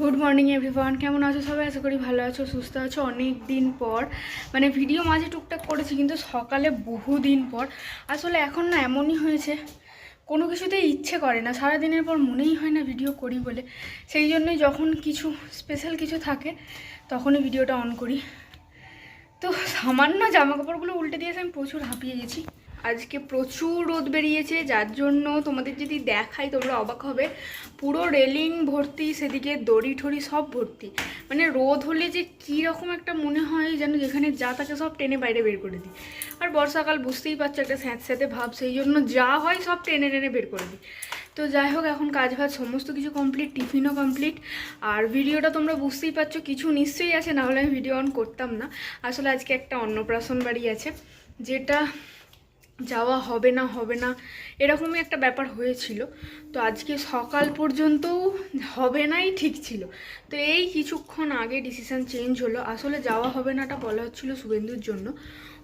Good morning everyone কেমন আছো সবাই? আশা করি ভালো আছো, সুস্থ আছো। অনেক দিন পর। মানে ভিডিও মাঝে টুকটাক করেছি, কিন্তু সকালে বহু দিন পর। আসলে এখন না এমনই হয়েছে, কোনো কিছুতেই ইচ্ছে করে না। সারা দিনের পর মনেই হয় না ভিডিও করি বলে। সেই জন্যই যখন কিছু স্পেশাল কিছু থাকে, তখনই ভিডিওটা অন করি। তো সামান্য জামা কাপড়গুলো উল্টে দিয়েছে আমি প্রচুর হাঁপিয়ে গেছি। আজকে প্রচুর রোদ বেরিয়েছে, যার জন্য তোমাদের যদি দেখাই তোমরা অবাক হবে। পুরো রেলিং ভর্তি, সেদিকে দড়ি ঠড়ি সব ভর্তি। মানে রোদ হলে যে কী রকম একটা মনে হয় যেন যেখানে যা থাকে সব টেনে বাইরে বের করে দিই। আর বর্ষাকাল বুঝতেই পারছ একটা স্যাঁতস্যাঁতে ভাব, সেই জন্য যা হয় সব টেনে টেনে বের করে দিই। তো যাই হোক, এখন কাজ ভাজ সমস্ত কিছু কমপ্লিট টিফিনও কমপ্লিট আর ভিডিওটা তোমরা বুঝতেই পারছ, কিছু নিশ্চয়ই আছে, না হলে আমি ভিডিও অন করতাম না। আসলে আজকে একটা অন্নপ্রাশন বাড়ি আছে, যেটা যাওয়া হবে না হবে না, এরকমই একটা ব্যাপার হয়েছিল। তো আজকে সকাল পর্যন্তও হবে নাই, ঠিক ছিল। তো এই কিছুক্ষণ আগে ডিসিশন চেঞ্জ হলো। আসলে যাওয়া হবে নাটা বলা হচ্ছিল শুভেন্দুর জন্য।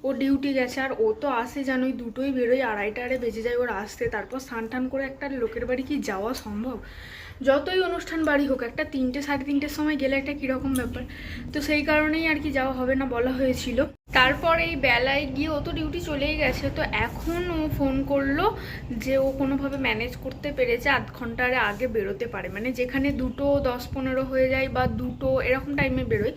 ও ডিউটি গেছে, আর ও তো আসে জানোই দুটোই বেরোয়, আড়াইটা আড়ে বেজে যায় ওর আসতে। তারপর স্নান টান করে একটা লোকের বাড়ি কি যাওয়া সম্ভব? যতই অনুষ্ঠান বাড়ি হোক, একটা তিনটে, সাড়ে তিনটের সময় গেলে একটা কীরকম ব্যাপার। তো সেই কারণেই আর কি যাওয়া হবে না বলা হয়েছিল। তারপর এই বেলায় গিয়ে ও তো ডিউটি চলেই গেছে, তো এখন ও ফোন করল যে ও কোনোভাবে ম্যানেজ করতে পেরেছে আধ ঘণ্টার আগে বেরোতে পারে। মানে যেখানে দুটো দশ পনেরো হয়ে যায় বা দুটো এরকম টাইমে বেরোয়,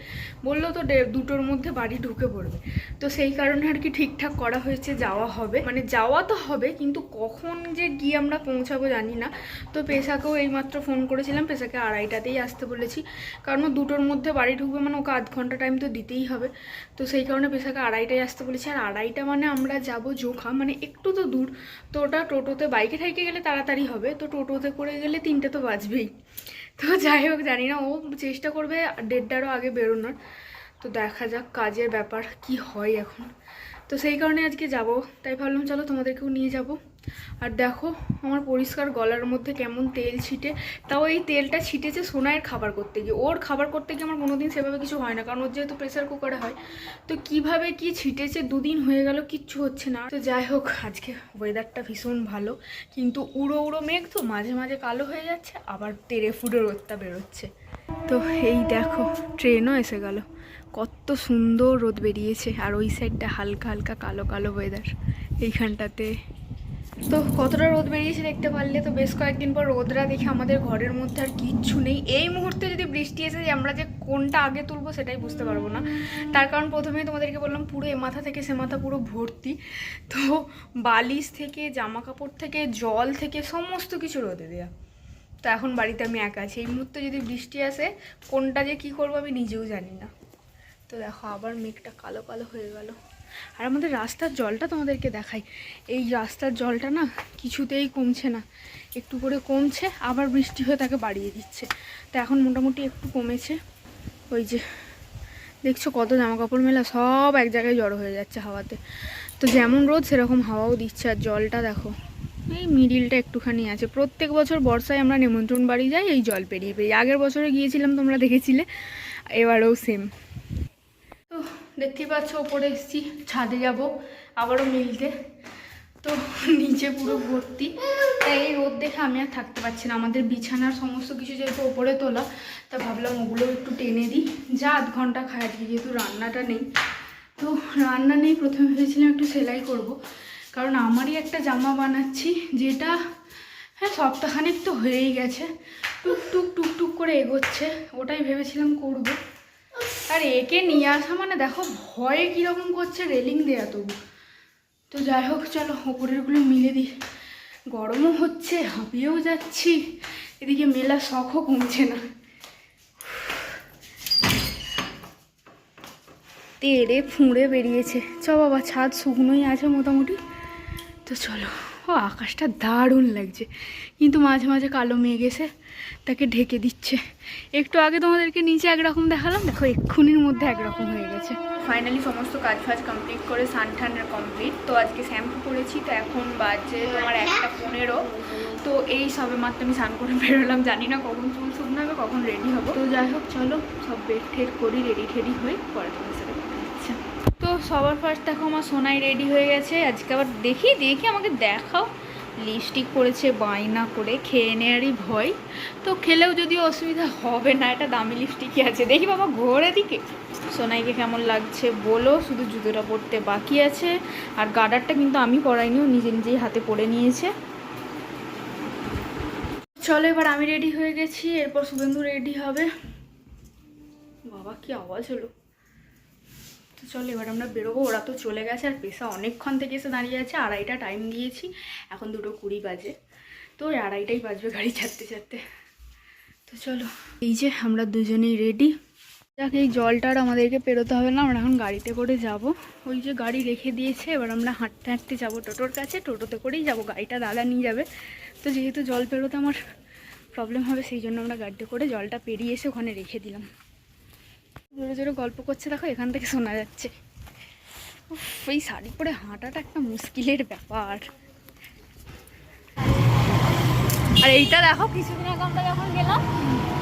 বলল তো দুটোর মধ্যে বাড়ি ঢুকে পড়বে। তো সেই কারণে আর কি ঠিকঠাক করা হয়েছে, যাওয়া হবে। মানে যাওয়া তো হবে, কিন্তু কখন যে গিয়ে আমরা পৌঁছাবো জানি না। তো পেশাকেও এইমাত্র ফোন করেছিলাম, পেশাকে আড়াইটাতেই আসতে বলেছি। কারণ দুটোর মধ্যে বাড়ি ঢুকবে মানে ওকে আধ ঘণ্টা টাইম তো দিতেই হবে। তো সেই কারণে পেশাকে আড়াইটায় আসতে বলেছি। আর আড়াইটা মানে আমরা যাব জোখা মানে একটু তো দূর। তো ওটা টোটোতে, বাইকে ঠাইকে গেলে তাড়াতাড়ি হবে। তো টোটোতে করে গেলে তিনটে তো বাজবেই। তো যাই হোক, জানি না, ও চেষ্টা করবে দেড়টারও আগে বেরোনোর। তো দেখা যাক কাজের ব্যাপার কি হয় এখন। তো সেই কারণে আজকে যাব। তাই ভাবলাম, চলো তোমাদেরকেও নিয়ে যাব। আর দেখো, আমার পরিষ্কার গলার মধ্যে কেমন তেল ছিটে। তাও এই তেলটা ছিটেছে সোনাইয়ের খাবার করতে গিয়ে। ওর খাবার করতে গিয়ে আমার কোনোদিন সেভাবে কিছু হয় না, কারণ ওর যেহেতু প্রেসার কুকারে হয়। তো কীভাবে কি ছিটেছে, দুদিন হয়ে গেল, কিচ্ছু হচ্ছে না। তো যাই হোক, আজকে ওয়েদারটা ভীষণ ভালো। কিন্তু উড়ো উড়ো মেঘ তো মাঝে মাঝে কালো হয়ে যাচ্ছে, আবার তেরে ফুটে রোদটা বেরোচ্ছে। তো এই দেখো ট্রেনও এসে গেল। কত সুন্দর রোদ বেরিয়েছে, আর ওই সাইডটা হালকা হালকা কালো কালো ওয়েদার এইখানটাতে। তো কতটা রোদ বেরিয়েছে দেখতে পারলে? তো বেশ কয়েকদিন পর রোদরা দেখে আমাদের ঘরের মধ্যে আর কিচ্ছু নেই। এই মুহূর্তে যদি বৃষ্টি এসে আমরা যে কোনটা আগে তুলবো সেটাই বুঝতে পারব না। তার কারণ প্রথমেই তোমাদেরকে বললাম, পুরো এ মাথা থেকে সে মাথা পুরো ভর্তি। তো বালিশ থেকে জামা কাপড় থেকে, জল থেকে, সমস্ত কিছু রোদে দেওয়া তো এখন বাড়িতে আমি একা আছি। এই মুহূর্তে যদি বৃষ্টি আসে, কোনটা যে কী করব আমি নিজেও জানি না। তো দেখো, আবার মেঘটা কালো কালো হয়ে গেল। আর আমাদের রাস্তার জলটা তোমাদেরকে দেখাই। এই রাস্তার জলটা না কিছুতেই কমছে না। একটু করে কমছে, আবার বৃষ্টি হয়ে তাকে বাড়িয়ে দিচ্ছে। তো এখন মোটামুটি একটু কমেছে। ওই যে, দেখছ কত জামা কাপড় মেলা, সব এক জায়গায় জড়ো হয়ে যাচ্ছে হাওয়াতে। তো যেমন রোদ, সেরকম হাওয়াও দিচ্ছে। আর জলটা দেখো এই মিডিলটা একটুখানি আছে। প্রত্যেক বছর বর্ষায় আমরা নিমন্ত্রণ বাড়ি যাই, এই জল পেরিয়ে পেরিয়ে। আগের বছরে গিয়েছিলাম, তোমরা দেখেছিলে। এবারেও সেম তো দেখতেই পাচ্ছ, ওপরে এসেছি, ছাদে যাব, আবারও মিলতে। তো নিচে পুরো ভর্তি। তাই এই রোদ দেখে আমি আর থাকতে পারছি না। আমাদের বিছানার সমস্ত কিছু যেহেতু ওপরে তোলা, তা ভাবলাম ওগুলো একটু টেনে দিই। যা আধ ঘণ্টা খায় আজকে, যেহেতু রান্নাটা নেই। তো রান্না নেই, প্রথমে ভেবেছিলাম একটু সেলাই করব। কারণ আমারই একটা জামা বানাচ্ছি যেটা হ্যাঁ সপ্তাহখানেক তো হয়েই গেছে। টুক টুক টুক টুক করে এগোচ্ছে, ওটাই ভেবেছিলাম করব। আর একে নিয়ে আসা মানে দেখো, ভয়ে কীরকম করছে রেলিং দেয়া তবু। তো যাই হোক, চলো ওপরেরগুলো মিলে দিই। গরমও হচ্ছে, হাঁপিয়েও যাচ্ছি। এদিকে মেলা শখও কমছে না। তেড়ে ফুঁড়ে বেরিয়েছে। চ বাবা, ছাদ শুকনোই আছে মোটামুটি। তো চলো, ও আকাশটা দারুণ লাগছে। কিন্তু মাঝে মাঝে কালো মেঘ এসে তাকে ঢেকে দিচ্ছে। একটু আগে তোমাদেরকে নিচে একরকম দেখালাম, দেখো এক্ষুনির মধ্যে একরকম হয়ে গেছে। ফাইনালি সমস্ত কাজ ফাজ কমপ্লিট করে সান ঠান কমপ্লিট তো আজকে শ্যাম্পু করেছি তো এখন বাজে তোমার একটা পনেরো। তো এই সবে মাত্র আমি স্নান করে বেরোলাম, জানি না কখন চুল শুকনো হবে কখন রেডি হব। তো যাই হোক, চলো সব বেড ঠেড করি রেডি ঠেডি হয়ে পরে তোমার সবার ফার্স্ট দেখো আমার সোনাই রেডি হয়ে গেছে। আজকে আবার দেখি দেখি আমাকে দেখাও। লিপস্টিক পরেছে, বায়না করে, খেয়ে নেওয়ারই ভয়। তো খেলেও যদি অসুবিধা হবে না এটা দামি লিপস্টিকই আছে। দেখি বাবা, ঘোরে দিকে। সোনাইকে কেমন লাগছে বলো, শুধু জুতোটা পরতে বাকি আছে। আর গার্ডারটা কিন্তু আমি পরাইনি, ও নিজে নিজেই হাতে পরে নিয়েছে। চলো এবার আমি রেডি হয়ে গেছি, এরপর শুভেন্দু রেডি হবে। বাবা, কি আওয়াজ হলো। তো চলো, এবার আমরা বেরোবো। ওরা তো চলে গেছে, আর পেশা অনেকক্ষণ থেকে এসে দাঁড়িয়ে আছে। আড়াইটা টাইম দিয়েছি। এখন দুটো কুড়ি বাজে। তো ওই আড়াইটাই বাজবে গাড়ি ছাড়তে ছাড়তে। তো চলো, এই যে আমরা দুজনেই রেডি যাক, এই জলটা আর আমাদেরকে পেরোতে হবে না। আমরা এখন গাড়িতে করে যাব। ওই যে গাড়ি রেখে দিয়েছে, এবার আমরা হাঁটতে হাঁটতে যাব টোটোর কাছে। টোটোতে করেই যাব। গাড়িটা দাদা নিয়ে যাবে। তো যেহেতু জল পেরোতে আমার প্রবলেম হবে, সেই জন্য আমরা গাড়িতে করে জলটা পেরিয়ে এসে ওখানে রেখে দিলাম। জোরে জোরে গল্প করছে, দেখো এখান থেকে শোনা যাচ্ছে। এই শাড়ি পরে হাঁটাটা একটা মুশকিলের ব্যাপার। আর এইটা দেখো, কিছুদিন আগে আমরা যখন গেলাম,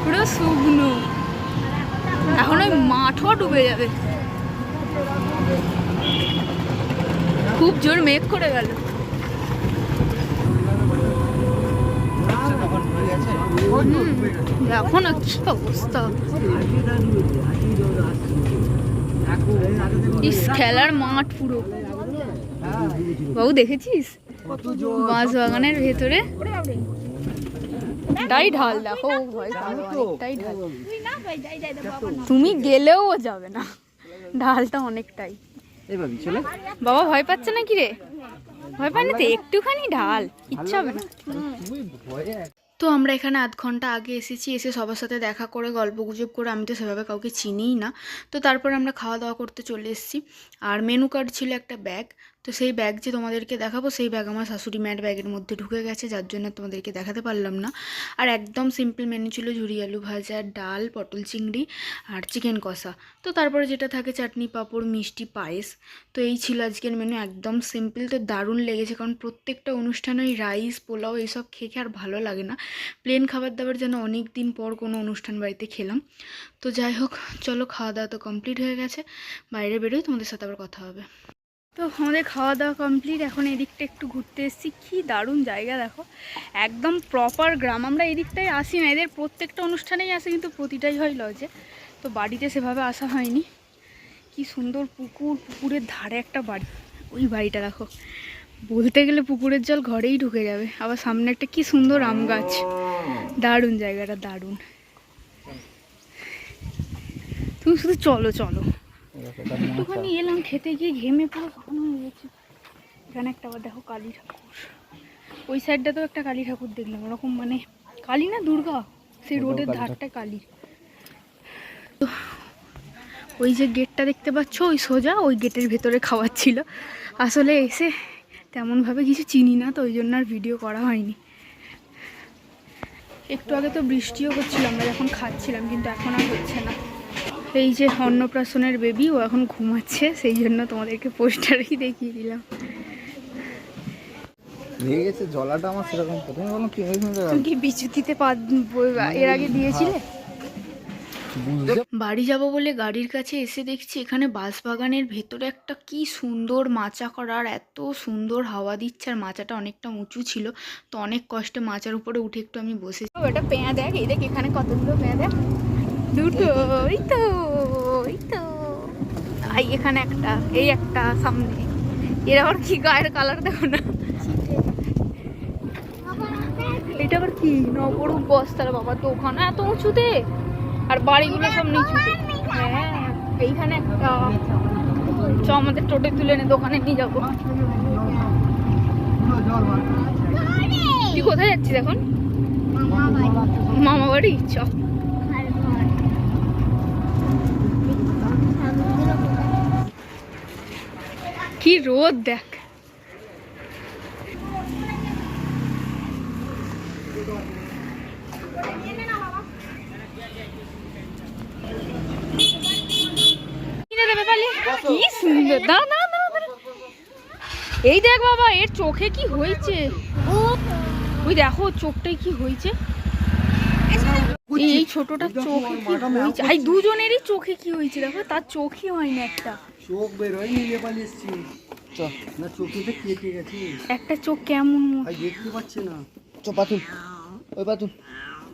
পুরো শুকনো। এখন ওই মাঠও ডুবে যাবে। খুব জোর মেঘ করে গেল। দেখো না কি অবস্থা ইস খেলার মাঠ পুরো। বাবু দেখেছিস? বাঁশ বাগানের ভেতরে। তাই ঢাল দেখো অনেকটাই ঢাল। তুমি গেলেও যাবে না। ঢালটা অনেকটাই। বাবা ভয় পাচ্ছে না কি রে? ভয় পায় না তো? একটুখানি ঢাল ইচ্ছা হবে না। তো আমরা এখানে আধ ঘণ্টা আগে এসেছি, এসে সবার সাথে দেখা করে, গল্প গুজব করে, আমি তো সেভাবে কাউকে চিনিই না। তো তারপর আমরা খাওয়া দাওয়া করতে চলে এসেছি। আর মেনু কার্ড ছিল একটা ব্যাগ তো সেই ব্যাগ যে তোমাদেরকে দেখাবো, সেই ব্যাগ আমার শাশুড়ি ম্যাট ব্যাগের মধ্যে ঢুকে গেছে, যার জন্য তোমাদেরকে দেখাতে পারলাম না। আর একদম সিম্পল মেনু ছিল ঝুরি আলু ভাজা, ডাল, পটল চিংড়ি আর চিকেন কষা। তো তারপরে যেটা থাকে চাটনি, পাঁপড়, মিষ্টি, পায়েস। তো এই ছিল আজকের মেনু একদম সিম্পল তো দারুণ লেগেছে, কারণ প্রত্যেকটা অনুষ্ঠানে ওই রাইস পোলাও এইসব খেয়ে খেয়ে আর ভালো লাগে না। প্লেন খাবার দাবার যেন অনেক দিন পর কোনো অনুষ্ঠান বাড়িতে খেলাম। তো যাই হোক, চলো খাওয়া দাওয়া তো কমপ্লিট হয়ে গেছে। বাইরে বেরোই তোমাদের সাথে আবার কথা হবে। তো আমাদের খাওয়া দাওয়া কমপ্লিট এখন এদিকটা একটু ঘুরতে এসেছি। কি দারুণ জায়গা দেখো। একদম প্রপার গ্রাম। আমরা এদিকটাই আসি না, এদের প্রত্যেকটা অনুষ্ঠানেই আসে, কিন্তু প্রতিটাই হয় লজে তো বাড়িতে সেভাবে আসা হয়নি। কি সুন্দর পুকুর, পুকুরের ধারে একটা বাড়ি। ওই বাড়িটা দেখো। বলতে গেলে পুকুরের জল ঘরেই ঢুকে যাবে। আবার সামনে একটা কি সুন্দর আম গাছ। দারুণ জায়গাটা, দারুণ। তুমি শুধু চলো চলো। একটুখানি এলাম খেতে গিয়ে ঘেমে পুরো শুকনো হয়ে গেছে। এখানে একটা আবার দেখো কালী ঠাকুর। ওই সাইডটাতেও একটা কালী ঠাকুর দেখলাম ওরকম মানে কালী না দুর্গা? সেই রোডের ধারটা কালী। তো ওই যে গেটটা দেখতে পাচ্ছ ওই সোজা ওই গেটের ভেতরে খাওয়ার ছিল। আসলে এসে তেমনভাবে কিছু চিনি না তো ওই জন্য আর ভিডিও করা হয়নি। একটু আগে তো বৃষ্টিও হচ্ছিল আমরা যখন খাচ্ছিলাম কিন্তু এখন আর হচ্ছে না। এই যে অন্নপ্রাশনের বেবি ও এখন ঘুমাচ্ছে সেই জন্য তোমাদেরকে পোস্টারেই দেখিয়ে দিলাম। লেগে গেছে জলাটা আমার সেরকম। প্রথমে বললাম কি তুমি কি বিচ্যুতিতে এর আগে দিয়েছিলে? বাড়ি যাব বলে গাড়ির কাছে এসে দেখছি এখানে বাঁশবাগানের ভেতরে একটা কি সুন্দর মাচা করা আর এত সুন্দর হাওয়া দিচ্ছে আর মাচাটা অনেকটা উঁচু ছিল। তো অনেক কষ্টে মাচার উপরে উঠে একটু আমি বসে ওটা পেঁয়া দেখ এই দেখ এখানে কতগুলো পেঁয়া দেখ। দুটো ওই তো ওই তো আই, এখানে একটা, এই একটা সামনে। এর আবার কি গায়ের কালার দেখো না? এটা আবার কি? নবরূপ বস্তার বাবা ওখানে এত উঁচুতে? আর বাড়িগুলো সব নিচুতে। হ্যাঁ এইখানে একটা। চ, আমাদের টোটে তুলে এনে দোকানে নিয়ে যাব। তুই কোথায় যাচ্ছিস এখন? মামা বাড়ি চ। কি রোদ দেখ। কি সুন্দর। এই দেখ বাবা এর চোখে কি হয়েছে? ওই দেখো চোখটাই কি হয়েছে? এই- ছোটটার চোখে কি হয়েছে? এই দুজনেরই চোখে কি হয়েছে দেখো তার চোখই হয় না একটা। চোখ বের হয় নিয়ে পালিয়ে এসছি। চ। না চোখেতে কেটে গেছে। একটা চোখ কেমন? দেখতে পাচ্ছে না। চ পাতুল ওই পাতুল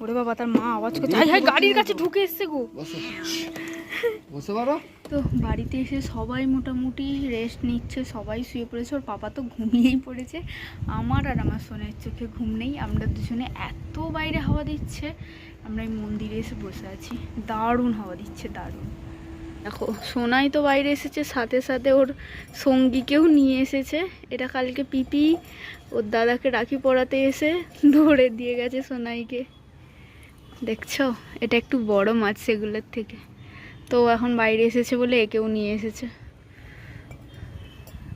ওরে বাবা তার মা আওয়াজ করছে। হাই হাই গাড়ির কাছে ঢুকে এসছে গো। বসো। বসে পারো তো বাড়িতে এসে সবাই মোটামুটি রেস্ট নিচ্ছে সবাই শুয়ে পড়েছে। ওর পাপা তো ঘুমিয়েই পড়েছে। আমার আর আমার সোনের চোখে ঘুম নেই। আমরা দুজনে এত বাইরে হাওয়া দিচ্ছে। আমরা এই মন্দিরে এসে বসে আছি। দারুণ হাওয়া দিচ্ছে দারুণ। দেখো সোনাই তো বাইরে এসেছে সাথে সাথে ওর সঙ্গীকেও নিয়ে এসেছে। এটা কালকে পিপি ওর দাদাকে রাখি পরাতে এসে ধরে দিয়ে গেছে সোনাইকে। দেখছ? এটা একটু বড় মাছ সেগুলোর থেকে। তো এখন বাইরে এসেছে বলে একেও নিয়ে এসেছে।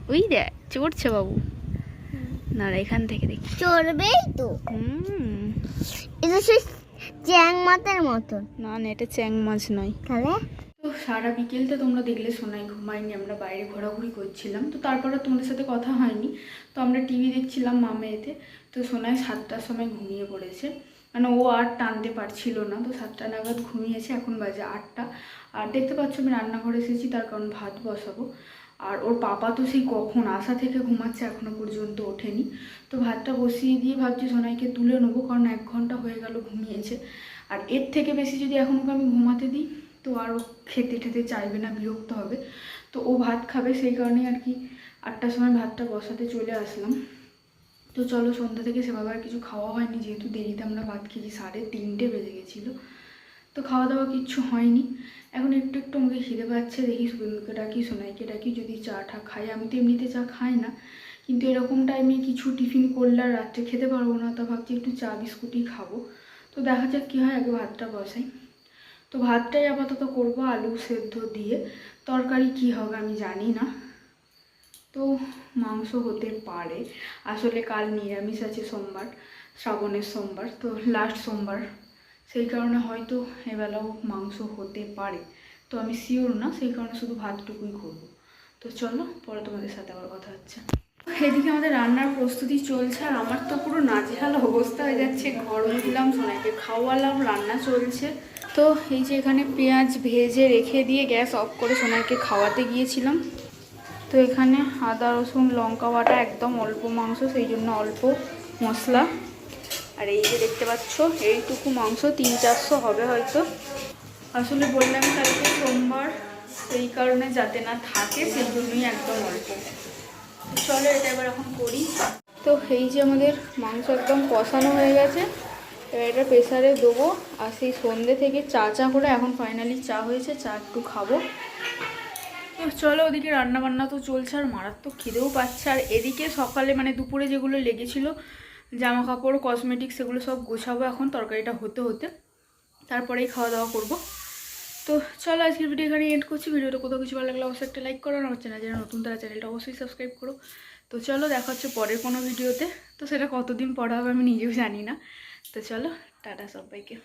ওই দেখ চড়ছে বাবু। না না, এখান থেকে দেখি। চড়বেই তো। হুম। এটা সেই চ্যাং মাছের মতন। না না এটা চ্যাং মাছ নয়। তাহলে? তো সারা বিকেলটা তোমরা দেখলে সোনাই ঘুমাইনি আমরা বাইরে ঘোরাঘুরি করছিলাম। তো তারপরে তোমাদের সাথে কথা হয়নি। তো আমরা টিভি দেখছিলাম মামা এতে তো সোনাই সাতটার সময় ঘুমিয়ে পড়েছে। মানে ও আর টানতে পারছিল না। তো সাতটা নাগাদ ঘুমিয়েছে, এখন বাজে আটটা। আর দেখতে পাচ্ছ আমি রান্নাঘরে এসেছি, তার কারণ ভাত বসাবো। আর ওর পাপা তো সেই কখন আসা থেকে ঘুমাচ্ছে এখনও পর্যন্ত ওঠেনি। তো ভাতটা বসিয়ে দিয়ে ভাবছি সোনাইকে তুলে নেব, কারণ এক ঘণ্টা হয়ে গেল ঘুমিয়েছে। আর এর থেকে বেশি যদি এখন ওকে আমি ঘুমাতে দিই তো আর ও খেতে টেতে চাইবে না, বিরক্ত হবে। তো ও ভাত খাবে, সেই কারণেই আর কি আটটার সময় ভাতটা বসাতে চলে আসলাম। তো চলো সন্ধ্যা থেকে সেভাবে আর কিছু খাওয়া হয়নি, যেহেতু দেরিতে আমরা ভাত খেয়েছি, সাড়ে তিনটে বেজে গেছিল। তো খাওয়া দাওয়া কিচ্ছু হয়নি। এখন একটু একটু আমাকে খিদে পাচ্ছে, দেখি শুভেন্দুকে ডাকি, সোনাইকে ডাকি, যদি চা টা খাই। আমি তো এমনিতে চা খাই না, কিন্তু এরকম টাইমে কিছু টিফিন করলে আর রাত্রে খেতে পারব না, তো ভাবছি একটু চা বিস্কুটই খাব। তো দেখা যাক কী হয়, আগে ভাতটা বসাই। তো ভাতটাই আপাতত করব আলু সেদ্ধ দিয়ে। তরকারি কি হবে আমি জানি না। তো মাংস হতে পারে। আসলে কাল নিরামিষ আছে সোমবার, শ্রাবণের সোমবার, তো লাস্ট সোমবার। সেই কারণে হয়তো এবেলাও মাংস হতে পারে। তো আমি শিওর না, সেই কারণে শুধু ভাতটুকুই করব। তো চলো, পরে তোমাদের সাথে আবার কথা হচ্ছে। এদিকে আমাদের রান্নার প্রস্তুতি চলছে, আর আমার তো পুরো নাজেহাল অবস্থা হয়ে যাচ্ছে। গরম দিলাম সোনাইকে খাওয়ালাম, রান্না চলছে। তো এই যে এখানে পেঁয়াজ ভেজে রেখে দিয়ে গ্যাস অফ করে সোনাইকে খাওয়াতে গিয়েছিলাম। তো এখানে আদা, রসুন, লঙ্কা বাটা একদম অল্প মাংস, সেই জন্য অল্প মশলা। আর এই যে দেখতে পাচ্ছ, এইটুকু মাংস, তিন চারশো হবে হয়তো। আসলে বললাম কালকে সোমবার সেই কারণে যাতে না থাকে সেই জন্যই একদম অল্প। চলো এটা এবার এখন করি। তো এই যে আমাদের মাংস একদম কষানো হয়ে গেছে। এবার এটা প্রেসারে দেবো আর সেই সন্ধ্যে থেকে চা চা করে এখন ফাইনালি চা হয়েছে, চা একটু খাব। চলো ওদিকে রান্না বান্না তো চলছে আর মারাত্মক খিদেও পাচ্ছে। আর এদিকে সকালে মানে দুপুরে যেগুলো লেগেছিল জামা কাপড় কসমেটিক্স সেগুলো সব গোছাবো এখন, তরকারিটা হতে হতে। তারপরেই খাওয়া দাওয়া করব। তো চলো আজকের ভিডিও এখানে এন্ড করছি। ভিডিওটা কোথাও কিছু ভালো লাগলে অবশ্যই একটা লাইক করো আমার চ্যানেল যারা নতুন তারা চ্যানেলটা অবশ্যই সাবস্ক্রাইব করো। তো চলো দেখা হচ্ছে পরের কোনো ভিডিওতে তো সেটা কতদিন পর হবে আমি নিজেও জানি না। তো চলো টাটা সবাইকে।